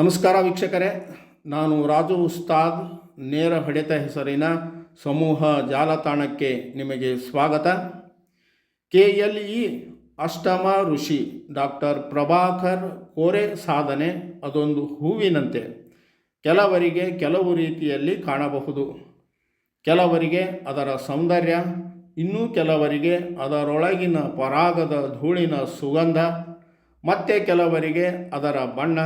ನಮಸ್ಕಾರ ವೀಕ್ಷಕರೇ. ನಾನು ರಾಜು ಉಸ್ತಾದ್, ನೇರ ಹೊಡೆತ ಹೆಸರಿನ ಸಮೂಹ ಜಾಲತಾಣಕ್ಕೆ ನಿಮಗೆ ಸ್ವಾಗತ. ಕೆ ಎಲ್ ಇ ಅಷ್ಟಮ ಋಷಿ ಡಾಕ್ಟರ್ ಪ್ರಭಾಕರ್ ಕೋರೆ ಸಾಧನೆ ಅದೊಂದು ಹೂವಿನಂತೆ. ಕೆಲವರಿಗೆ ಕೆಲವು ರೀತಿಯಲ್ಲಿ ಕಾಣಬಹುದು. ಕೆಲವರಿಗೆ ಅದರ ಸೌಂದರ್ಯ, ಇನ್ನೂ ಕೆಲವರಿಗೆ ಅದರೊಳಗಿನ ಪರಾಗದ ಧೂಳಿನ ಸುಗಂಧ, ಮತ್ತೆ ಕೆಲವರಿಗೆ ಅದರ ಬಣ್ಣ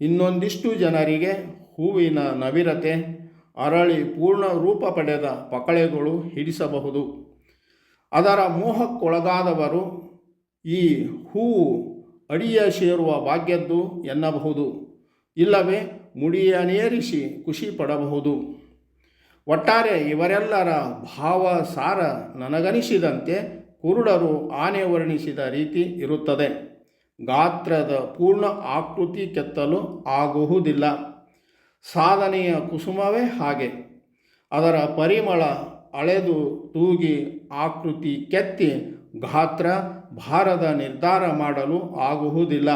ಇನ್ನೊಂದಿಷ್ಟು ಜನರಿಗೆ ಹೂವಿನ ನವಿರತೆ, ಅರಳಿ ಪೂರ್ಣ ರೂಪ ಪಡೆದ ಪಕಳೆಗಳು ಹಿಡಿಸಬಹುದು. ಅದರ ಮೋಹಕ್ಕೊಳಗಾದವರು ಈ ಹೂವು ಅಡಿಯ ಸೇರುವ ಭಾಗ್ಯದ್ದು ಎನ್ನಬಹುದು. ಇಲ್ಲವೇ ಮುಡಿಯನೇರಿಸಿ ಖುಷಿ ಪಡಬಹುದು. ಒಟ್ಟಾರೆ ಇವರೆಲ್ಲರ ಭಾವ ಸಾರ ನನಗನಿಸಿದಂತೆ ಕುರುಡರು ಆನೆ ವರ್ಣಿಸಿದ ರೀತಿ ಇರುತ್ತದೆ. ಗಾತ್ರದ ಪೂರ್ಣ ಆಕೃತಿ ಕೆತ್ತಲು ಆಗುವುದಿಲ್ಲ. ಸಾಧನೆಯ ಕುಸುಮವೇ ಹಾಗೆ. ಅದರ ಪರಿಮಳ ಅಳೆದು ತೂಗಿ ಆಕೃತಿ ಕೆತ್ತಿ ಗಾತ್ರ, ಭಾರದ ನಿರ್ಧಾರ ಮಾಡಲು ಆಗುವುದಿಲ್ಲ.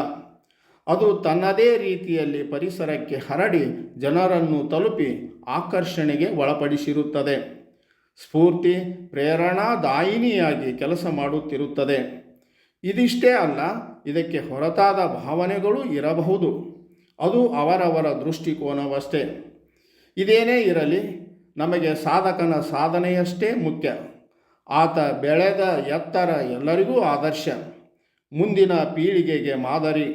ಅದು ತನ್ನದೇ ರೀತಿಯಲ್ಲಿ ಪರಿಸರಕ್ಕೆ ಹರಡಿ ಜನರನ್ನು ತಲುಪಿ ಆಕರ್ಷಣೆಗೆ ಒಳಪಡಿಸಿರುತ್ತದೆ. ಸ್ಫೂರ್ತಿ ಪ್ರೇರಣಾದಾಯಿನಿಯಾಗಿ ಕೆಲಸ ಮಾಡುತ್ತಿರುತ್ತದೆ. ಇದಿಷ್ಟೇ ಅಲ್ಲ, ಇದಕ್ಕೆ ಹೊರತಾದ ಭಾವನೆಗಳು ಇರಬಹುದು. ಅದು ಅವರವರ ದೃಷ್ಟಿಕೋನವಷ್ಟೇ. ಇದೇನೇ ಇರಲಿ, ನಮಗೆ ಸಾಧಕನ ಸಾಧನೆಯಷ್ಟೇ ಮುಖ್ಯ. ಆತ ಬೆಳೆದ ಎತ್ತರ ಎಲ್ಲರಿಗೂ ಆದರ್ಶ. ಮುಂದಿನ ಪೀಳಿಗೆಗೆ ಮಾದರಿ.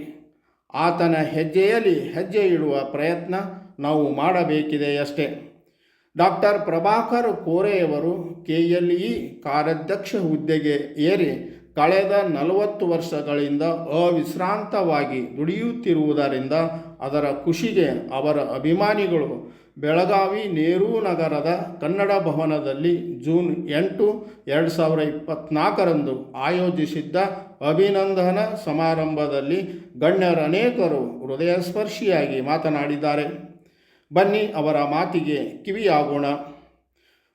ಆತನ ಹೆಜ್ಜೆಯಲ್ಲಿ ಹೆಜ್ಜೆ ಇಡುವ ಪ್ರಯತ್ನ ನಾವು ಮಾಡಬೇಕಿದೆಯಷ್ಟೇ. ಡಾಕ್ಟರ್ ಪ್ರಭಾಕರ್ ಕೋರೆಯವರು ಕೆ ಎಲ್ ಇ ಕಾರ್ಯಾಧ್ಯಕ್ಷ ಹುದ್ದೆಗೆ ಏರಿ ಕಳೆದ ನಲವತ್ತು ವರ್ಷಗಳಿಂದ ಅವಿಶ್ರಾಂತವಾಗಿ ದುಡಿಯುತ್ತಿರುವುದರಿಂದ ಅದರ ಖುಷಿಗೆ ಅವರ ಅಭಿಮಾನಿಗಳು ಬೆಳಗಾವಿ ನೆಹರೂ ನಗರದ ಕನ್ನಡ ಭವನದಲ್ಲಿ ಜೂನ್ ಎಂಟು, ಎರಡು ಸಾವಿರ ಇಪ್ಪತ್ತ್ನಾಲ್ಕರಂದು ಆಯೋಜಿಸಿದ್ದ ಅಭಿನಂದನ ಸಮಾರಂಭದಲ್ಲಿ ಗಣ್ಯರನೇಕರು ಹೃದಯಸ್ಪರ್ಶಿಯಾಗಿ ಮಾತನಾಡಿದ್ದಾರೆ. ಬನ್ನಿ ಅವರ ಮಾತಿಗೆ ಕಿವಿಯಾಗೋಣ.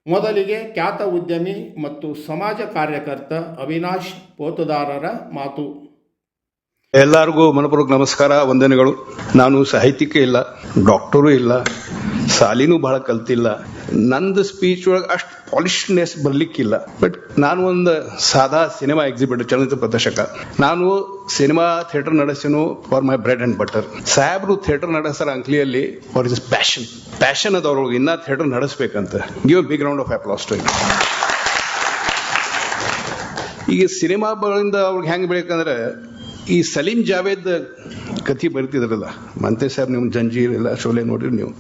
ಮೊದಲಿಗೆ ಖ್ಯಾತ ಉದ್ಯಮಿ ಮತ್ತು ಸಮಾಜ ಕಾರ್ಯಕರ್ತ ಅವಿನಾಶ್ ಪೋತದಾರರ ಮಾತು. ಎಲ್ಲರಿಗೂ ಮನಪೂರ್ವಕ ನಮಸ್ಕಾರ, ವಂದನೆಗಳು. ನಾನು ಸಾಹಿತ್ಯಕ್ಕೆ ಇಲ್ಲ, ಡಾಕ್ಟರು ಇಲ್ಲ ಸಾಲಿನೂ ಬಹಳ ಕಲ್ತಿಲ್ಲ. ನಂದು ಸ್ಪೀಚ್ ಒಳಗೆ ಅಷ್ಟು ಪಾಲಿಶ್ನೆಸ್ ಬರ್ಲಿಕ್ಕಿಲ್ಲ. ಬಟ್ ನಾನು ಒಂದು ಸಾದಾ ಸಿನಿಮಾ ಎಕ್ಸಿಬಿಟರ್ ಚಲನಚಿತ್ರ ಪ್ರದರ್ಶಕ. ನಾನು cinema theatre ನಡೆಸಿನು for my bread and butter ಸಾಹೇಬ್ರು ಥಿಯೇಟರ್ ನಡೆಸರ ಅಂಕ್ಲಿಯಲ್ಲಿ ಫಾರ್ ಇಸ್ ಪ್ಯಾಶನ್ ಪ್ಯಾಶನ್ ಅದವ್ರೊಳಗೆ ಇನ್ನ theatre ನಡೆಸ್ಬೇಕಂತ. Give big round of applause to ಈಗ ಸಿನಿಮಾಗಳಿಂದ ಅವ್ರಿಗೆ ಹೆಂಗ್ ಬೆಳಕಂದ್ರೆ ಈ ಸಲೀಂ ಜಾವೇದ್ ಕಥೆ ಬರೀತಿದ್ರಲ್ಲ ಮಂತೆ ಸಾಹೇಬ್ ನೀವು ಜಂಜೀರ್ ಎಲ್ಲ ಶೋಲೆ ನೋಡ್ರಿ ನೀವು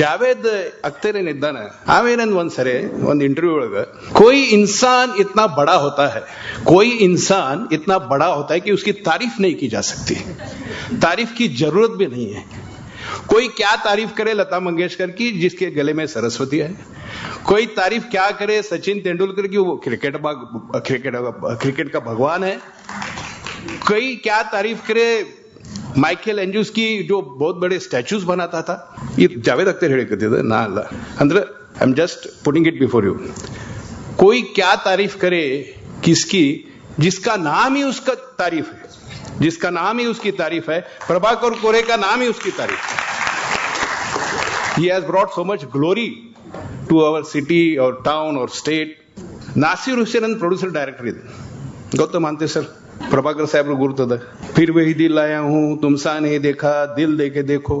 ಜಾವೇದ್ ಅಖ್ತರ್ ಏನಿದ್ದಾನೆ ಆಮೇಲೆ ಒಂದ್ ಸರಿ ಒಂದ್ ಇಂಟರ್ವ್ಯೂ ಒಳಗ कोई इंसान इतना बड़ा होता है कोई इंसान इतना बड़ा होता है कि उसकी तारीफ नहीं की जा सकती तारीफ की जरूरत भी नहीं है कोई क्या तारीफ करे लता मंगेशकर की जिसके गले में सरस्वती है कोई तारीफ क्या करे सचिन तेंदुलकर की वो क्रिकेट क्रिकेट क्रिकेट का भगवान है कई क्या तारीफ़ करे माइकल एंजूस की जो बहुत बड़े स्टैचूज बनाता था, ये जावेद अख्तर हेड़े करते थे। ना अल्लाह अंदर I am just putting it before you कोई क्या तारीफ़ करे किसकी, जिसका नाम ही उसका तारीफ़ है। जिसका नाम ही उसकी तारीफ़ है। प्रभाकर कोरे का नाम ही उसकी तारीफ़ है। He has brought so much glory to our city और टाउन और state Nasir Hussain producer director Gautam मानते सर ಮಾನ್ತೆ ಸರ್ ಪ್ರಭಾಕರ್ ಸಾಹೇಬ್ರು ಗುರ್ತದ ಫಿರ್ ವಹಿ ದಿಲ್ ಆಯಾ ಹೂ ತುಮ್ಸಾ ನೇ ದೇಖಾ ದಿಲ್ ದೇಕೆ ದೇಖೋ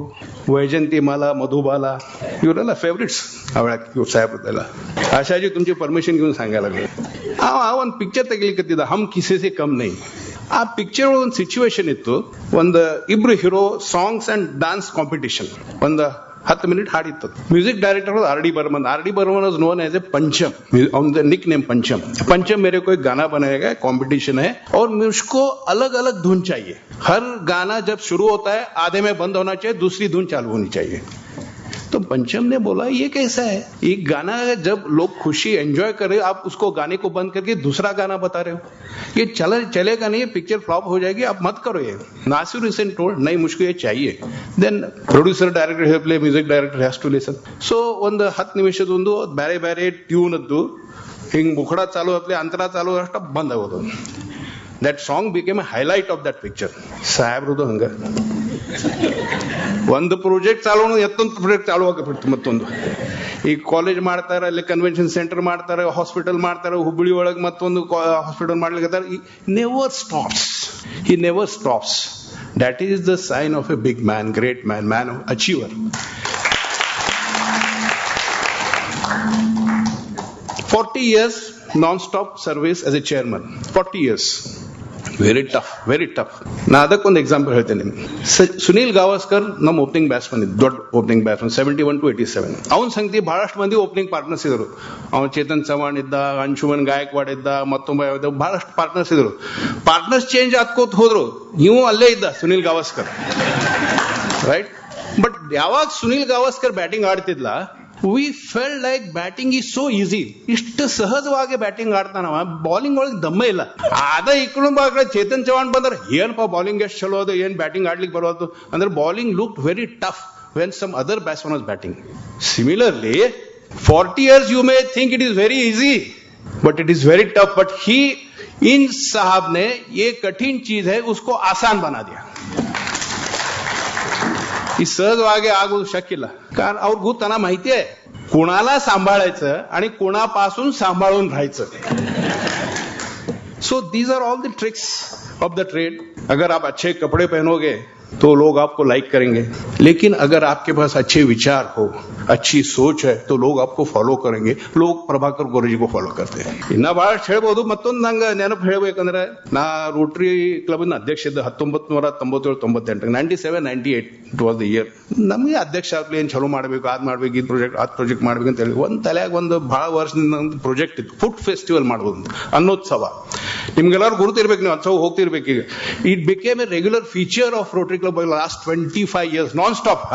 ವೈಜಂತಿ ಮಾಲಾ ಮಧುಬಾಲ ಇವರೆಲ್ಲ ಫೇವ್ರಿಟ್ಸ್ ಅವಳ ಇವ್ರ ಸಾಹೇಬ್ರದ್ದೆಲ್ಲ ಆಶಾಜಿ तुमची परमिशन घेऊन सांगायला लागले ಆ ಆ ಒಂದು ಪಿಕ್ಚರ್ ತೆಗಿಲಿಕ್ಕತ್ತಿದ್ದ ಹಮ್ ಕಿಸಿ ಸೆ ಕಮ್ ನೈ ಆ ಪಿಕ್ಚರ್ ಒಂದು ಸಿಚುವೇಶನ್ ಇತ್ತು ಒಂದು ಇಬ್ರು hero songs and dance competition ಒಂದು ಹತ್ತು minute ಹಾಡಿತ್ತು music director R D Burman R D Burman is known as a Pancham on the nick name पंचम पंचम मेरे को एक गाना बनाएगा कंपटीशन है और मुझको अलग अलग धुन चाहिए हर गाना जब शुरू होता है आधे में बंद होना चाहिए दूसरी धुन चालू होनी चाहिए तो पंचम ने बोला ये कैसा है एक गाना जब लोग खुशी एंजॉय कर रहे हो आप उसको गाने को बंद करके दूसरा गाना बता रहे हो ये चला चलेगा नहीं ये पिक्चर फ्लॉप हो जाएगी आप मत करो ये नासिर हुसैन टोल्ड नहीं मुझको ये चाहिए then producer director play music director has to listen so ಒಂದು ಹತ್ತು ನಿಮಿಷದ ಒಂದು ಬೇರೆ ಬೇರೆ ಟ್ಯೂನ್ ಅದ್ದು ಹಿಂಗ್ ಮುಖಡ ಚಾಲು ಆತ್ಲೆ ಅಂತರ ಚಾಲು ಅಷ್ಟ ಬಂದ್ ಆಗೋದು That song became a highlight of that picture ಸಾಹೇಬ್ರದು ಹಂಗ ಒಂದು ಪ್ರಾಜೆಕ್ಟ್ ಚಾಲು ಎತ್ತೊಂದು ಪ್ರಾಜೆಕ್ಟ್ ಚಾಲು ಆಗಬಿಡ್ತು ಮತ್ತೊಂದು ಈಗ ಕಾಲೇಜ್ ಮಾಡ್ತಾರೆ ಅಲ್ಲಿ ಕನ್ವೆನ್ಷನ್ ಸೆಂಟರ್ ಮಾಡ್ತಾರೆ ಹಾಸ್ಪಿಟಲ್ ಮಾಡ್ತಾರೆ ಹುಬ್ಬಳ್ಳಿ ಒಳಗೆ ಮತ್ತೊಂದು ಹಾಸ್ಪಿಟಲ್ ಮಾಡ್ಲಿಕ್ಕೆ ನೆವರ್ ಸ್ಟಾಪ್ಸ್ ಈ never stops that is the sign of a big man great man man achiever forty years non stop service as a chairman forty years very tough very tough ನಾ ಅದಕ್ಕೊಂದು example ಹೇಳ್ತೇನೆ ಸುನೀಲ್ ಗಾವಸ್ಕರ್ ನಮ್ಮ opening batsman ಇದ್ದು, ದೊಡ್ಡ opening batsman seventy one to eighty seven ಅವನ ಸಂಗತಿ ಬಹಳಷ್ಟು ಮಂದಿ ಓಪನಿಂಗ್ ಪಾರ್ಟ್ನರ್ಸ್ ಇದ್ರು. ಅವ್ನು ಚೇತನ್ ಚವಾಣ್ ಇದ್ದ, ಅಂಶುಮನ್ ಗಾಯಕ್ವಾಡ್ ಇದ್ದ ಮತ್ತೊಬ್ಬ ಬಹಳಷ್ಟು ಪಾರ್ಟ್ನರ್ಸ್ ಇದ್ರು. ಪಾರ್ಟ್ನರ್ಸ್ ಚೇಂಜ್ ಆತ್ಕೋತ ಹೋದ್ರು. ನೀವು ಅಲ್ಲೇ ಇದ್ದ, ಸುನೀಲ್ ಗಾವಸ್ಕರ್. ರೈಟ್ ಬಟ್ ಯಾವಾಗ Sunil Gavaskar batting ಆಡ್ತಿದ್ಲ we fell like batting is so easy ಇಷ್ಟು ಸಹಜವಾಗಿ ಬ್ಯಾಟಿಂಗ್ ಆಡ್ತಾನವ ಬಾಲಿಂಗ್ ಒಳಗೆ ದಮ್ಮ ಇಲ್ಲ ಅದ ಇಕ್ಕಳು ಬಾಗ್ಲ ಚೇತನ್ ಚವಾಣ್ ಬಂದ್ರ ಏನಪ್ಪ ಬಾಲಿಂಗ್ ಎಷ್ಟು ಚಲೋ ಅದು ಏನ್ ಬ್ಯಾಟಿಂಗ್ ಆಡ್ಲಿಕ್ಕೆ ಬರೋದು ಅಂದ್ರೆ bowling look very tough when some other batsman was batting similarly forty years you may think it is very easy but it is very tough but ही इन साहब ने ये कठिन चीज है उसको आसान बना दिया की सहज वागे आग शकीला. कारण अवघू त्यांना माहिती आहे. कुणाला सांभाळायचं आणि कुणापासून सांभाळून राहायचं? So these are all the tricks of the trade अगर आप अच्छे कपड़े पहनोगे तो लोग आपको लाइक करेंगे लेकिन अगर आपके पास अच्छे विचार हो अच्छी सोच है तो लोग आपको फॉलो करेंगे लोग ಪ್ರಭಾಕರ್ ಗೋರೆಜಿ को ಫಾಲೋ करते हैं ಇನ್ನ ಬಹಳಷ್ಟು ಹೇಳ್ಬೋದು ಮತ್ತೊಂದು ನಂಗೆ ನೆನಪು ಹೇಳ್ಬೇಕಂದ್ರೆ ನಾ ರೋಟರಿ ಕ್ಲಬ್ ಅಧ್ಯಕ್ಷ ಇದ್ದ ಹತ್ತೊಂಬತ್ತು ನೂರ ತೊಂಬತ್ತೇಳು ತೊಂಬತ್ತೆಂಟು ninety seven ninety eight it was the year ನಮಗೆ ಅಧ್ಯಕ್ಷ ಆಗ್ಲಿ ಏನ್ ಚಲೋ ಮಾಡ್ಬೇಕು ಅದ್ ಮಾಡ್ಬೇಕು ಇದು ಪ್ರಾಜೆಕ್ಟ್ ಅದ್ ಪ್ರಾಜೆಕ್ಟ್ ಮಾಡ್ಬೇಕು ಅಂತ ಹೇಳಿ ಒಂದ್ ತಲೆಯಾಗ ಒಂದು ಬಹಳ ವರ್ಷದಿಂದ ಒಂದು ಪ್ರಾಜೆಕ್ಟ್ ಇತ್ತು ಫುಡ್ ಫೆಸ್ಟಿವಲ್ ಮಾಡ್ಬೋದು ಅಂತ. ಅನ್ನೋತ್ಸವ ನಿಮ್ಗೆಲ್ಲರೂ ಗುರುತಿರ್ಬೇಕು ನೀವು ಉತ್ಸವ ಹೋಗ್ತಿರ್ಬೇಕು ಈಗ it became a regular feature of Rotary club last twenty five years non stop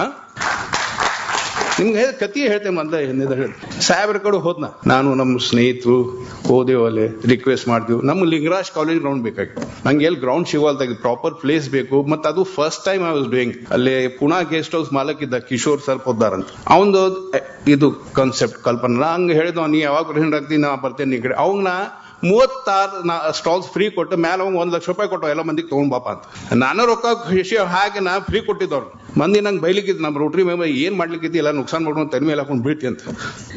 ನಿಮ್ಗೆ ಕತಿ ಹೇಳ್ತೇನೆ ಮೊದಲ ಏನಿದೆ ಹೇಳಿ. ಸಾಹೇಬ್ರ ಕಡೆ ಹೋದ್ನ, ನಾನು ನಮ್ಮ ಸ್ನೇಹಿತರು ಹೋದೆವು ಅಲ್ಲಿ ರಿಕ್ವೆಸ್ಟ್ ಮಾಡ್ತೀವಿ. ನಮ್ಮ ಲಿಂಗರಾಜ್ ಕಾಲೇಜ್ ಗ್ರೌಂಡ್ ಬೇಕಾಗಿತ್ತು. ನಂಗೆ ಎಲ್ಲಿ ಗ್ರೌಂಡ್ ಸಿಗೋಲ್ದಾಗ ಪ್ರಾಪರ್ ಪ್ಲೇಸ್ ಬೇಕು. ಮತ್ತೆ ಅದು first time I was doing ಅಲ್ಲಿ ಪುಣಾ ಗೆಸ್ಟ್ ಹೌಸ್ ಮಾಲಕ್ ಇದ್ದ ಕಿಶೋರ್ ಸರ್ ಹೋದಾರಂತ ಅವಂದು ಇದು ಕಾನ್ಸೆಪ್ಟ್ ಕಲ್ಪನೆ. ಹಂಗೆ ಹೇಳಿದ್ವ ನೀ ಯಾವಾಗ ಪ್ರೆಸೆಂಟ್ ಆಗ್ತೀನಿ ನಾ ಬರ್ತೇನೆ ಈ ಕಡೆ. ಮೂವತ್ತಾರು ಸ್ಟಾಲ್ಸ್ ಫ್ರೀ ಕೊಟ್ಟು ಮೇಲೆ ಒಂದು ಒಂದ್ ಲಕ್ಷ ರೂಪಾಯಿ ಕೊಟ್ಟು ಎಲ್ಲ ಮಂದಿಗೆ ತೊಗೊಂಡ್ಬಾಪ ಅಂತ. ನಾನು ರೊಕ್ಕ ಖುಷಿ ಹಾಗೆ ನಾ ಫ್ರೀ ಕೊಟ್ಟಿದ್ದವ್ರು. ಮಂದಿ ನಂಗೆ ಬೈಲಿಕ್ಕಿದ್ದು ನಮ್ಮ ರೋಟ್ರಿ ಮೇಲೆ ಏನು ಮಾಡ್ಲಿಕ್ಕಿದ್ದು ಎಲ್ಲ ನುಕ್ಸಾನ್ ಮಾಡ್ಕೊಂಡು ತಲೆ ಮೇಲೆ ಹಾಕೊಂಡು ಬೀಳ್ತಿ ಅಂತ.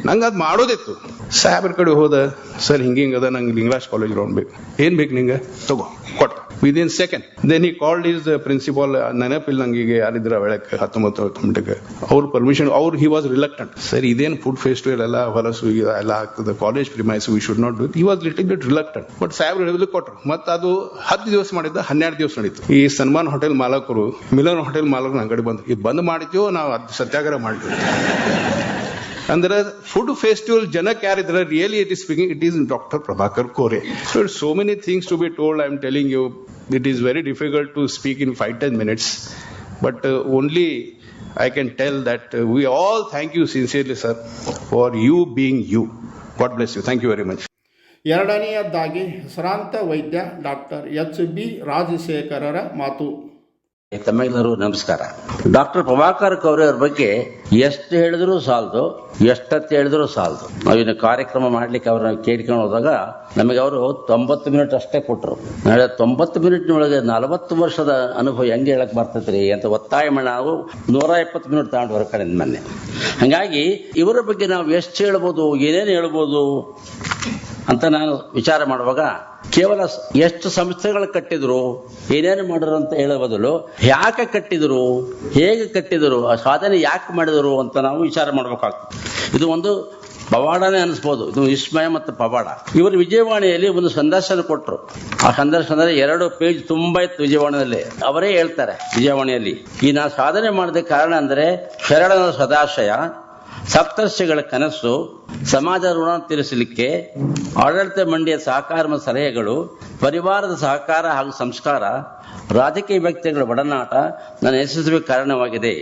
ನಂಗೆ ಅದು ಮಾಡೋದಿತ್ತು. ಸಾಹೇಬ್ರ ಕಡೆ ಹೋದ, ಸರ್ ಹಿಂಗೆ ಅದ, ನಂಗೆ ಲಿಂಗರಾಜ್ ಕಾಲೇಜ್ ಗ್ರೌಂಡ್ ಬೇಕು. ಏನು ಬೇಕು ನಿಂಗೆ? ತಗೋ, ಕೊಟ್ಟ. Within second then he called his principal ನೆನಪಿಲ್ಲ ನಂಗೆ ಯಾರಿದ್ರ ಬೆಳಕ್ ಹತ್ತೊಂಬತ್ತು ಹತ್ತೊಂಬತ್ತಕ್ಕೆ ಅವ್ರ ಪರ್ಮಿಷನ್ ಅವ್ರ ಹಿ ವಾಸ್ ರಿಲಕ್ಟೆಂಟ್ ಸರ್ ಇದೇನು ಫುಡ್ ಫೆಸ್ಟಿವಲ್ ಎಲ್ಲ, ಹೊಲಸು ಎಲ್ಲ ಆಗ್ತದೆ college premise we should not do he was little bit reluctant but ಸಾಹೇಬ್ರು ಹೇಳಿದ್ರು ಕೊಟ್ರು. ಮತ್ತೆ ಅದು ಹತ್ತು ದಿವಸ ಮಾಡಿದ್ದ, ಹನ್ನೆರಡು ದಿವಸ ನಡೀತು. ಈ ಸನ್ಮಾನ್ ಹೋಟೆಲ್ ಮಾಲಕರು, ಮಿಲನ್ ಹೋಟೆಲ್ ಮಾಲಕರು ಅಂಗಡಿ ಬಂದ್ರು. ಈ ಬಂದ್ ಮಾಡಿದ್ಯೋ, ನಾವು ಅದು ಸತ್ಯಾಗ್ರಹ ಮಾಡಿದ್ವಿ ಅಂದ್ರೆ ಫುಡ್ ಫೆಸ್ಟಿವಲ್ ಜನಕ್ಕೆ ಯಾರಿದ್ರೆ really it is speaking it is doctor Prabhakar Kore so so many things to be told I am telling you it is very difficult to speak in five ten minutes but only I can tell that we all thank you sincerely sir for you being you God bless you thank you very much ಎರಡನೆಯದಾಗಿ ಹೆಸರಾಂತ ವೈದ್ಯ doctor H B ರಾಜಶೇಖರರ ಮಾತು. ತಮ್ಮೆಲ್ಲರೂ ನಮಸ್ಕಾರ. Doctor Prabhakar ಕೌರಿ ಅವ್ರ ಬಗ್ಗೆ ಎಷ್ಟು ಹೇಳಿದ್ರು ಸಾಲದು ಎಷ್ಟತ್ತು ಹೇಳಿದ್ರು ಸಾಲದು. ನಾವಿನ್ನು ಕಾರ್ಯಕ್ರಮ ಮಾಡ್ಲಿಕ್ಕೆ ಅವ್ರನ್ನ ಕೇಳ್ಕೊಂಡು ಹೋದಾಗ ನಮಗೆ ಅವರು ತೊಂಬತ್ತು ಮಿನಿಟ್ ಅಷ್ಟೇ ಕೊಟ್ಟರು ನಾಳೆ ತೊಂಬತ್ತು ಮಿನಿಟ್ನೊಳಗೆ ನಲವತ್ತು ವರ್ಷದ ಅನುಭವ ಹೆಂಗೆ ಹೇಳಕ್ ಬರ್ತೈತ್ರಿ ಅಂತ ಒತ್ತಾಯ ಮಾಡಿ ನಾವು ನೂರ ಎಪ್ಪತ್ತು ಮಿನಿಟ್ ತಗೊಂಡು ಹೊರಕಡೆ ಮೊನ್ನೆ ಹಾಗಾಗಿ ಇವರ ಬಗ್ಗೆ ನಾವು ಎಷ್ಟು ಹೇಳ್ಬೋದು, ಏನೇನು ಹೇಳ್ಬೋದು? ಅಂತ ನಾನು ವಿಚಾರ ಮಾಡುವಾಗ, ಕೇವಲ ಎಷ್ಟು ಸಂಸ್ಥೆಗಳು ಕಟ್ಟಿದ್ರು, ಏನೇನು ಮಾಡಿದ್ರು ಅಂತ ಹೇಳೋ ಬದಲು, ಯಾಕೆ ಕಟ್ಟಿದ್ರು, ಹೇಗೆ ಕಟ್ಟಿದರು, ಆ ಸಾಧನೆ ಯಾಕೆ ಮಾಡಿದರು ಅಂತ ನಾವು ವಿಚಾರ ಮಾಡಬೇಕಾಗ್ತದೆ. ಇದು ಒಂದು ಪವಾಡನೇ ಅನಿಸ್ಬೋದು. ಇದು ವಿಸ್ಮಯ ಮತ್ತು ಪವಾಡ. ಇವರು ವಿಜಯವಾಣಿಯಲ್ಲಿ ಒಂದು ಸಂದರ್ಶನ ಕೊಟ್ಟರು ಆ ಸಂದರ್ಶನದಲ್ಲಿ ಎರಡು ಪೇಜ್ ತುಂಬಾ ಇತ್ತು ವಿಜಯವಾಣಿಯಲ್ಲಿ. ಅವರೇ ಹೇಳ್ತಾರೆ ವಿಜಯವಾಣಿಯಲ್ಲಿ, ಈ ನಾ ಸಾಧನೆ ಮಾಡಿದ ಕಾರಣ ಅಂದರೆ ಶರಣನ ಸದಾಶಯ ಸಪ್ತರ್ಷಿಗಳ ಕನಸು, ಸಮಾಜ ಋಣ ತೀರಿಸಲಿಕ್ಕೆ, ಆಡಳಿತ ಮಂಡಿಯ ಸಹಕಾರ ಸಲಹೆಗಳು, ಪರಿವಾರದ ಸಹಕಾರ ಹಾಗೂ ಸಂಸ್ಕಾರ, ರಾಜಕೀಯ ವ್ಯಕ್ತಿಗಳ ಒಡನಾಟ ನನ್ನ ಯಶಸ್ವಿ ಕಾರಣವಾಗಿದೆ.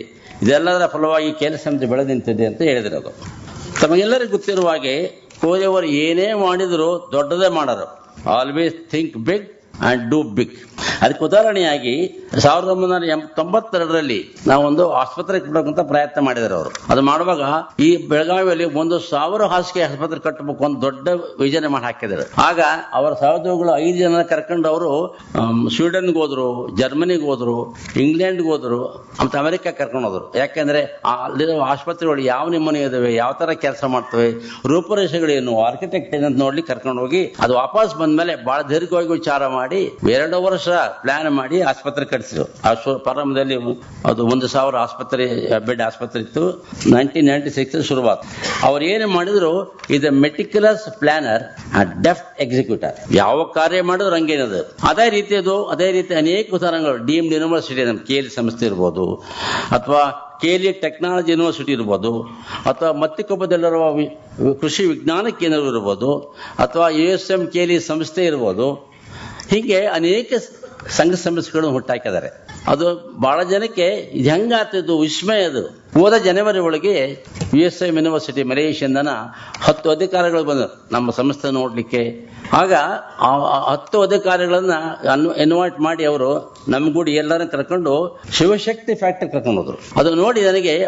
ಇದೆಲ್ಲದರ ಫಲವಾಗಿ ಕೇಂದ್ರ ಸಮಿತಿ ಬೆಳೆದು ನಿಂತಿದೆ ಅಂತ ಹೇಳಿದಿರೋದು ತಮಗೆಲ್ಲರಿಗೂ ಗೊತ್ತಿರುವ ಹಾಗೆ ಕೋರಿಯವರು ಏನೇ ಮಾಡಿದರೂ ದೊಡ್ಡದೇ ಮಾಡರು. Always think big and do big ಅದಕ್ಕೆ ಉದಾಹರಣೆಯಾಗಿ ಸಾವಿರದ ಒಂಬೈನೂರ ತೊಂಬತ್ತೆರಡರಲ್ಲಿ ನಾವೊಂದು ಆಸ್ಪತ್ರೆ ಕಟ್ಟಬೇಕಂತ ಪ್ರಯತ್ನ ಮಾಡಿದರು ಅವರು. ಅದು ಮಾಡುವಾಗ ಈ ಬೆಳಗಾವಿಯಲ್ಲಿ ಒಂದು ಸಾವಿರ ಹಾಸಿಗೆ ಆಸ್ಪತ್ರೆ ಕಟ್ಟಬೇಕು ಅಂತ ದೊಡ್ಡ ಯೋಜನೆ ಮಾಡಿ ಹಾಕಿದರು. ಆಗ ಅವರ ಸಹೋದ್ಯೋಗಿಗಳು ಐದು ಜನ ಕರ್ಕೊಂಡು ಅವರು ಸ್ವೀಡನ್ಗೆ ಹೋದ್ರು, ಜರ್ಮನಿಗೆ ಹೋದ್ರು, ಇಂಗ್ಲೆಂಡ್ಗೆ ಹೋದ್ರು, ಮತ್ತೆ ಅಮೆರಿಕ ಕರ್ಕೊಂಡು ಹೋದ್ರು. ಯಾಕೆಂದ್ರೆ ಅಲ್ಲಿರೋ ಆಸ್ಪತ್ರೆಗಳು ಯಾವ ನಿಮ್ಮನೆ ಇದಾವೆ, ಯಾವ ತರ ಕೆಲಸ ಮಾಡ್ತವೆ ರೂಪುರೇಷೆಗಳೇನು ಆರ್ಕಿಟೆಕ್ಟ್ ಏನಂತ ನೋಡ್ಲಿಕ್ಕೆ ಕರ್ಕೊಂಡು ಹೋಗಿ ಅದು ವಾಪಸ್ ಬಂದ್ಮೇಲೆ ಬಹಳ ದೀರ್ಘವಾಗಿ ವಿಚಾರ ಮಾಡಿ ಎರಡು ವರ್ಷ ಪ್ಲಾನ್ ಮಾಡಿ ಆಸ್ಪತ್ರೆ ಕಟ್ಟಿಸಿದ್ರು ಆ ಪ್ರಾರಂಭದಲ್ಲಿ ಅದು ಒಂದು ಸಾವಿರ ಆಸ್ಪತ್ರೆ, ಬೆಡ್ ಆಸ್ಪತ್ರೆ ಇತ್ತು. ನೈನ್ಟೀನ್ ನೈನ್ಟಿ ಸಿಕ್ಸ್ ಶುರುವಾತ್ ಅವ್ರು ಏನು ಮಾಡಿದ್ರು, ಇದು ಮೆಟಿಕ್ಯುಲಸ್ ಪ್ಲಾನರ್ ಡೆಫ್ಟ್ ಎಕ್ಸಿಕ್ಯೂಟರ್. ಯಾವ ಕಾರ್ಯ ಮಾಡಿದ್ರು ಹಂಗೇನದು. ಅದೇ ರೀತಿಯದು ಅದೇ ರೀತಿ ಅನೇಕ ಉದಾಹರಣೆಗಳು. ಡೀಮ್ಡ್ ಯೂನಿವರ್ಸಿಟಿ, ನಮ್ಮ ಕೇಲಿ ಸಂಸ್ಥೆ ಇರ್ಬೋದು, ಅಥವಾ ಕೇಲಿ ಟೆಕ್ನಾಲಜಿ ಯೂನಿವರ್ಸಿಟಿ ಇರ್ಬೋದು, ಅಥವಾ ಮತ್ತಿಕೊಬ್ಬದಲ್ಲಿರುವ ಕೃಷಿ ವಿಜ್ಞಾನ ಕೇಂದ್ರ ಇರ್ಬೋದು, ಅಥವಾ ಯು ಎಸ್ ಎಂ ಕೇಲಿ ಸಂಸ್ಥೆ ಇರ್ಬೋದು. ಹೀಗೆ ಅನೇಕ ಸಂಘ ಸಂಸ್ಥೆಗಳನ್ನು ಹುಟ್ಟಾಕಿದ್ದಾರೆ. ಅದು ಬಹಳ ಜನಕ್ಕೆ ಇದು ಹೆಂಗಾಗ್ತಿದ್ದು ವಿಸ್ಮಯ ಅದು. ಹೋದ ಜನವರಿ ಒಳಗೆ ಯು ಎಸ್ ಎಂ ಯೂನಿವರ್ಸಿಟಿ ಮಲೇಷಿಯಿಂದನ ಹತ್ತು ಅಧಿಕಾರಿಗಳು ಬಂದರು. ನಮ್ಮ ಸಂಸ್ಥೆ ನೋಡಲಿಕ್ಕೆ. ಆಗ ಆ ಹತ್ತು ಹತ್ತು ಅಧಿಕಾರಿಗಳನ್ನ ಇನ್ವೈಟ್ ಮಾಡಿ ಅವರು ನಮ್ಗೂಡಿ ಎಲ್ಲರನ್ನ ಕರ್ಕೊಂಡು ಶಿವಶಕ್ತಿ ಫ್ಯಾಕ್ಟ್ರಿ ಕರ್ಕೊಂಡು ಹೋದ್ರು. ಅದು ನೋಡಿ ನನಗೆ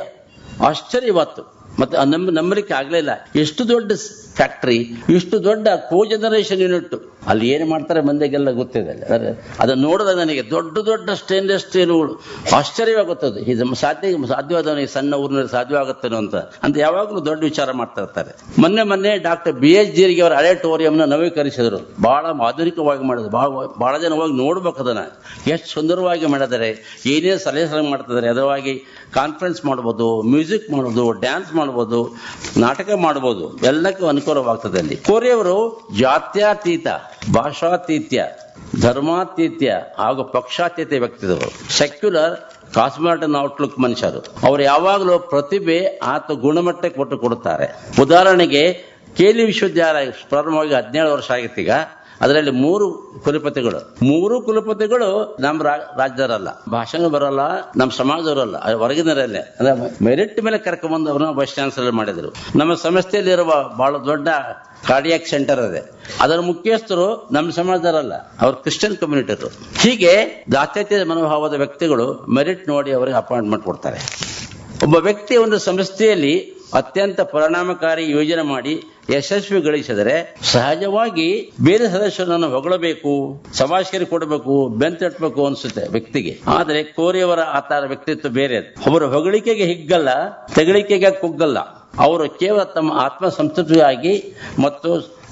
ಆಶ್ಚರ್ಯವಾತು ಮತ್ತೆ ನಂಬಲಿಕ್ಕೆ ಆಗ್ಲಿಲ್ಲ ಎಷ್ಟು ದೊಡ್ಡ ಫ್ಯಾಕ್ಟ್ರಿ ಇಷ್ಟು ದೊಡ್ಡ ಕೋ ಜನರೇಷನ್ ಯೂನಿಟ್ ಅಲ್ಲಿ ಏನು ಮಾಡ್ತಾರೆ ಮಂದಿಗೆಲ್ಲ ಗೊತ್ತಿದೆ. ಅದೇ ಅದನ್ನು ನೋಡಿದಾಗ ನನಗೆ ದೊಡ್ಡ ದೊಡ್ಡ ಸ್ಟೇನ್ಲೆಸ್ ಸ್ಟೀಲ್ಗಳು ಆಶ್ಚರ್ಯವಾಗುತ್ತದೆ. ಇದು ಸಾಧ್ಯ ಸಾಧ್ಯವಾದವನಿಗೆ ಸಣ್ಣ ಊರಿನಲ್ಲಿ ಸಾಧ್ಯವಾಗುತ್ತೇನೋ ಅಂತ. ಅಂತ ಯಾವಾಗಲೂ ದೊಡ್ಡ ವಿಚಾರ ಮಾಡ್ತಾ ಇರ್ತಾರೆ. ಮೊನ್ನೆ ಮೊನ್ನೆ ಡಾಕ್ಟರ್ ಬಿ ಎಚ್ ಜೀರಿಗೆ ಅವರ ಹಳೆ ಟೋರಿಯಂನ ನವೀಕರಿಸಿದರು. ಬಹಳ ಆಧುನಿಕವಾಗಿ ಮಾಡಿದ್ರು. ಬಹಳ ಜನ ಹೋಗಿ ನೋಡ್ಬೇಕು ಅದನ್ನ. ಎಷ್ಟು ಸುಂದರವಾಗಿ ಮಾಡಿದರೆ ಏನೇ ಸಲಹೆ ಮಾಡ್ತಿದ್ದಾರೆ. ಅದರವಾಗಿ ಕಾನ್ಫರೆನ್ಸ್ ಮಾಡ್ಬೋದು ಮ್ಯೂಸಿಕ್ ಮಾಡ್ಬೋದು ಡ್ಯಾನ್ಸ್ ಮಾಡ್ಬೋದು, ನಾಟಕ ಮಾಡ್ಬೋದು, ಎಲ್ಲಕ್ಕೂ ಅನುಕೂಲವಾಗ್ತದೆ ಅಲ್ಲಿ. ಕೋರಿಯವರು ಜಾತ್ಯಾತೀತ, ಭಾಷಾತೀತ್ಯ, ಧರ್ಮಾತೀತ್ಯ ಹಾಗೂ ಪಕ್ಷಾತೀತ ವ್ಯಕ್ತಿದವರು ಸೆಕ್ಯುಲರ್ ಕಾಸ್ಮಾಟನ್ ಔಟ್ಲುಕ್ ಮನುಷ್ಯರು. ಅವರು ಯಾವಾಗಲೂ ಪ್ರತಿಭೆ ಆತ ಗುಣಮಟ್ಟಕ್ಕೆ ಕೊಟ್ಟು ಕೊಡುತ್ತಾರೆ. ಉದಾಹರಣೆಗೆ, ಕೇಲಿ ವಿಶ್ವವಿದ್ಯಾಲಯ ಪ್ರಾರಂಭವಾಗಿ ಹದಿನೇಳು ವರ್ಷ ಆಗಿತ್ತೀಗ ಅದರಲ್ಲಿ ಮೂರು ಕುಲಪತಿಗಳು. ಮೂರು ಕುಲಪತಿಗಳು ನಮ್ಮ ರಾಜ್ಯದವರಲ್ಲ. ಭಾಷಣ ಬರಲ್ಲ, ನಮ್ಮ ಸಮಾಜದವರಲ್ಲ ಹೊರಗಿನವರಲ್ಲೇ ಅಂದ್ರೆ ಮೆರಿಟ್ ಮೇಲೆ ಕರ್ಕೊಂಡ್ಬಂದು ಅವ್ರನ್ನ ಬಸ್ ಚಾನ್ಸಲರ್ ಮಾಡಿದ್ರು. ನಮ್ಮ ಸಂಸ್ಥೆಯಲ್ಲಿರುವ ಬಹಳ ದೊಡ್ಡ ಕಾರ್ಡಿಯಾಕ್ ಸೆಂಟರ್ ಅದೇ. ಅದರ ಮುಖ್ಯಸ್ಥರು ನಮ್ಮ ಸಮಾಜದವರಲ್ಲ. ಅವ್ರು ಕ್ರಿಶ್ಚಿಯನ್ ಕಮ್ಯುನಿಟಿ ಹೀಗೆ ಜಾತ್ಯತೀತ ಮನೋಭಾವದ ವ್ಯಕ್ತಿಗಳು ಮೆರಿಟ್ ನೋಡಿ ಅವರಿಗೆ ಅಪಾಯಿಂಟ್ಮೆಂಟ್ ಕೊಡ್ತಾರೆ. ಒಬ್ಬ ವ್ಯಕ್ತಿ ಒಂದು ಸಂಸ್ಥೆಯಲ್ಲಿ ಅತ್ಯಂತ ಪರಿಣಾಮಕಾರಿ ಯೋಜನೆ ಮಾಡಿ ಯಶಸ್ವಿ ಗಳಿಸಿದರೆ ಸಹಜವಾಗಿ ಬೇರೆ ಸದಸ್ಯರನ್ನು ಹೊಗಳಬೇಕು ಸಮಾಜಕರಿ ಕೊಡಬೇಕು ಬೆಂತಟ್ಟಬೇಕು ಅನ್ಸುತ್ತೆ ವ್ಯಕ್ತಿಗೆ. ಆದರೆ ಕೋರಿಯವರ ಆತರ ವ್ಯಕ್ತಿತ್ವ ಬೇರೆ ಅವರ ಹೊಗಳಿಕೆಗೆ ಹಿಗ್ಗಲ್ಲ, ತೆಗಳಿಕೆಗೆ ಕುಗ್ಗಲ್ಲ. ಅವರು ಕೇವಲ ತಮ್ಮ ಆತ್ಮ ಸಂಸ್ಕೃತಿಯಾಗಿ ಮತ್ತು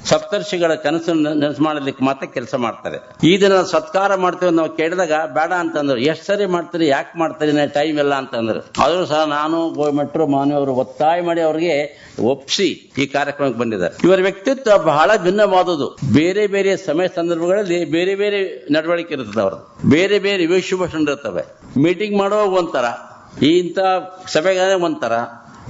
ಸಪ್ತರ್ಷಿಗಳ ಕನಸನ್ನು ನೆನಸು ಮಾಡಲಿಕ್ಕೆ ಮಾತ್ರ ಕೆಲಸ ಮಾಡ್ತಾರೆ. ಈ ದಿನ ಸತ್ಕಾರ ಮಾಡ್ತೇವೆ ನಾವು ಕೇಳಿದಾಗ, ಬೇಡ ಅಂತಂದ್ರು. ಎಷ್ಟು ಸರಿ ಮಾಡ್ತೀರಿ, ಯಾಕೆ ಮಾಡ್ತೀರಿ ಟೈಮ್ ಇಲ್ಲ ಅಂತಂದ್ರು. ಆದರೂ ಸಹ ನಾನು ಗೋಮೆಟ್ರು ಮಾನವರು ಒತ್ತಾಯ ಮಾಡಿ ಅವರಿಗೆ ಒಪ್ಸಿ ಈ ಕಾರ್ಯಕ್ರಮಕ್ಕೆ ಬಂದಿದ್ದಾರೆ. ಇವರ ವ್ಯಕ್ತಿತ್ವ ಬಹಳ ಭಿನ್ನವಾದುದು ಬೇರೆ ಬೇರೆ ಸಮಯ ಸಂದರ್ಭಗಳಲ್ಲಿ ಬೇರೆ ಬೇರೆ ನಡವಳಿಕೆ ಇರ್ತದೆ ಅವರು ಬೇರೆ ಬೇರೆ ವಿಶ್ವಭೂಷಣ ಇರ್ತವೆ. ಮೀಟಿಂಗ್ ಮಾಡುವಾಗ ಒಂಥರ. ಇಂಥ ಸಭೆಗಾದ್ರೆ ಒಂಥರ.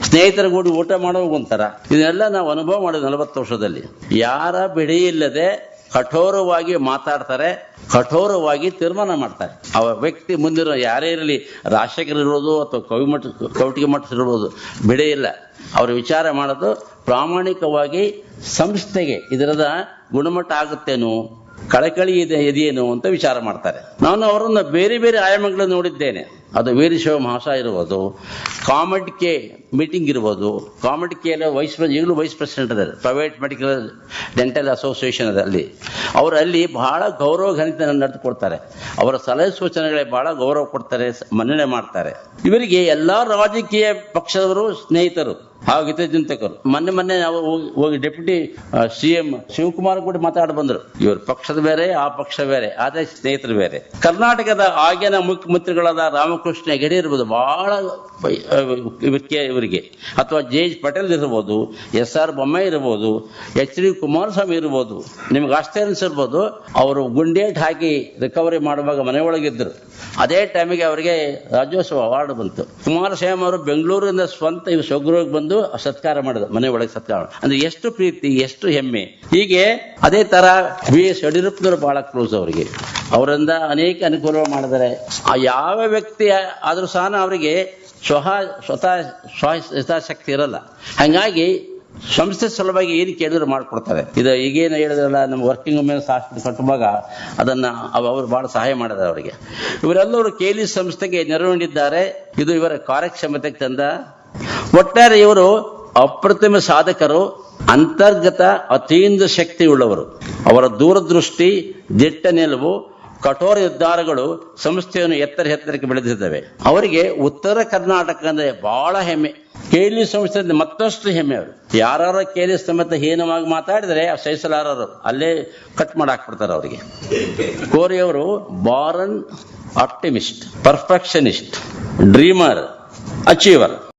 ಸ್ನೇಹಿತರ ಕೂಡಿ ಊಟ ಮಾಡೋ ಒಂಥರ. ಇದನ್ನೆಲ್ಲ ನಾವು ಅನುಭವ ಮಾಡಿದ್ವಿ ನಲವತ್ತು ವರ್ಷದಲ್ಲಿ. ಯಾರ ಬಿಡಿ ಇಲ್ಲದೆ ಕಠೋರವಾಗಿ ಮಾತಾಡ್ತಾರೆ, ಕಠೋರವಾಗಿ ತೀರ್ಮಾನ ಮಾಡ್ತಾರೆ. ಅವ ವ್ಯಕ್ತಿ ಮುಂದಿರೋ ಯಾರೇ ಇರಲಿ ರಾಜಶೇಖರಿರ್ಬೋದು ಅಥವಾ ಕವಿ ಮಠ ಕೌಟಿಗೆ ಮಠ ಬಿಡೆ ಇಲ್ಲ. ಅವರು ವಿಚಾರ ಮಾಡೋದು ಪ್ರಾಮಾಣಿಕವಾಗಿ ಸಂಸ್ಥೆಗೆ, ಇದರದ ಗುಣಮಟ್ಟ ಆಗುತ್ತೇನೋ, ಕಳಕಳಿ ಇದೆ, ಇದೆಯೇನು ಅಂತ ವಿಚಾರ ಮಾಡ್ತಾರೆ. ನಾನು ಅವರನ್ನು ಬೇರೆ ಬೇರೆ ಆಯಾಮಗಳನ್ನು ನೋಡಿದ್ದೇನೆ. ಅದು ವೀರಶಿವ ಮಹಾಶಯ ಇರ್ಬೋದು, ಕಾಮೆಡ್ ಕೆ ಮೀಟಿಂಗ್ ಇರ್ಬೋದು. ಕೇರ್ ವೈಸ್ ಈಗಲೂ ವೈಸ್ ಪ್ರೆಸಿಡೆಂಟ್ ಇದ್ದಾರೆ. ಪ್ರೈವೇಟ್ ಮೆಡಿಕಲ್ ಡೆಂಟಲ್ ಅಸೋಸಿಯೇಷನ್ ಇದೆ ಅಲ್ಲಿ. ಅವರು ಅಲ್ಲಿ ಬಹಳ ಗೌರವ ಘನಿತ ನಡೆದುಕೊಡ್ತಾರೆ. ಅವರ ಸಲಹೆ ಸೂಚನೆಗಳಿಗೆ ಬಹಳ ಗೌರವ ಕೊಡ್ತಾರೆ ಮನ್ನಣೆ ಮಾಡ್ತಾರೆ. ಇವರಿಗೆ ಎಲ್ಲಾ ರಾಜಕೀಯ ಪಕ್ಷದವರು ಸ್ನೇಹಿತರು, ಹಾಗೂ ಹಿತಚಿಂತಕರು ಮೊನ್ನೆ ಮೊನ್ನೆ ನಾವು ಹೋಗಿ- ಡೆಪ್ಯೂಟಿ ಸಿ ಎಂ ಶಿವಕುಮಾರ್ ಕೂಡ ಮಾತಾಡಿ ಬಂದರು. ಇವರು ಪಕ್ಷದ ಬೇರೆ, ಆ ಪಕ್ಷ ಬೇರೆ, ಆದ್ರೆ ಸ್ನೇಹಿತರು ಬೇರೆ. ಕರ್ನಾಟಕದ ಆಗಿನ ಮುಖ್ಯಮಂತ್ರಿಗಳಾದ ರಾಮಕೃಷ್ಣ ಹೆಗಡೆ ಇರ್ಬೋದು. ಬಹಳ ಇವರಿಗೆ ಇವರಿಗೆ ಅಥವಾ ಜೆ ಎಚ್ ಪಟೇಲ್ ಇರ್ಬೋದು ಎಸ್ ಆರ್ ಬೊಮ್ಮಾಯಿ ಇರ್ಬೋದು, ಎಚ್ ಡಿ ಕುಮಾರಸ್ವಾಮಿ ಇರ್ಬೋದು, ನಿಮ್ಗೆ ಆಶ್ಚರ್ಯ ಅನ್ಸಿರ್ಬೋದು, ಅವರು ಗುಂಡೇಟ್ ಹಾಕಿ ರಿಕವರಿ ಮಾಡುವಾಗ ಮನೆಯೊಳಗಿದ್ದರು ಅದೇ ಟೈಮಿಗೆ ಅವರಿಗೆ ರಾಜ್ಯೋತ್ಸವ ಅವಾರ್ಡ್ ಬಂತು. ಕುಮಾರಸ್ವಾಮಿ ಅವರು ಬೆಂಗಳೂರಿಂದ ಸ್ವಂತ ಇವ್ ಸ್ವಗೃಹಕ್ಕೆ ಬಂದು ಸತ್ಕಾರ ಮಾಡಿದ್ರು ಮನೆ ಒಳಗೆ ಸತ್ಕಾರ ಅಂದ್ರೆ ಎಷ್ಟು ಪ್ರೀತಿ, ಎಷ್ಟು ಹೆಮ್ಮೆ. ಹೀಗೆ ಅದೇ ತರ ಬಿ ಎಸ್ ಯಡಿಯೂರಪ್ಪನವರು ಬಹಳ ಕ್ಲೋಸ್ ಅವರಿಗೆ. ಅವರಿಂದ ಅನೇಕ ಅನುಕೂಲ ಮಾಡಿದರೆ ಯಾವ ವ್ಯಕ್ತಿ ಆದ್ರೂ ಸಹ ಅವರಿಗೆ ಸ್ವಹ ಸ್ವತಃ ಸ್ವ ಹಿತಾಸಕ್ತಿ ಇರಲ್ಲ ಹಾಗಾಗಿ ಸಂಸ್ಥೆ ಸಲುವಾಗಿ ಏನು ಕೇಳಿದ್ರು ಮಾಡಿಕೊಡ್ತಾರೆ. ಇದು ಈಗೇನು ಹೇಳಿದ್ರಲ್ಲ, ನಮ್ಮ ವರ್ಕಿಂಗ್ ವುಮೆನ್ಸ್ ಸಾಕ್ಷಿ ಕಟ್ಟುವಾಗ ಅದನ್ನು ಅವ- ಅವರು ಭಾಳ ಸಹಾಯ ಮಾಡಿದ್ದಾರೆ ಅವರಿಗೆ. ಇವರೆಲ್ಲರೂ ಕೇಲಿ ಸಂಸ್ಥೆಗೆ ನೆರವು ನೀಡಿದ್ದಾರೆ ಇದು ಇವರ ಕಾರ್ಯಕ್ಷಮತೆಗೆ ತಂದ. ಒಟ್ಟಾರೆ ಇವರು ಅಪ್ರತಿಮ ಸಾಧಕರು, ಅಂತರ್ಗತ ಅತೀಂದ್ರ ಶಕ್ತಿ ಉಳ್ಳವರು ಅವರ ದೂರದೃಷ್ಟಿ, ದಿಟ್ಟ ನಿಲುವು ಕಠೋರ ನಿರ್ಧಾರಗಳು ಸಂಸ್ಥೆಯನ್ನು ಎತ್ತರ ಎತ್ತರಕ್ಕೆ ಬೆಳೆದಿದ್ದಾವೆ. ಅವರಿಗೆ ಉತ್ತರ ಕರ್ನಾಟಕ ಅಂದರೆ ಬಹಳ ಹೆಮ್ಮೆ. ಕೇಳಿ ಸಂಸ್ಥೆ ಮತ್ತಷ್ಟು ಹೆಮ್ಮೆ ಅವರು. ಯಾರು ಕೇಳಿ ಸಮೇತ ಹೀನವಾಗಿ ಮಾತಾಡಿದರೆ ಸಹಿಸಲಾರರು ಅಲ್ಲೇ ಕಟ್ ಮಾಡಾಕ್ಬಿಡ್ತಾರೆ ಅವರಿಗೆ. ಕೋರಿಯವರು born optimist, perfectionist, dreamer achiever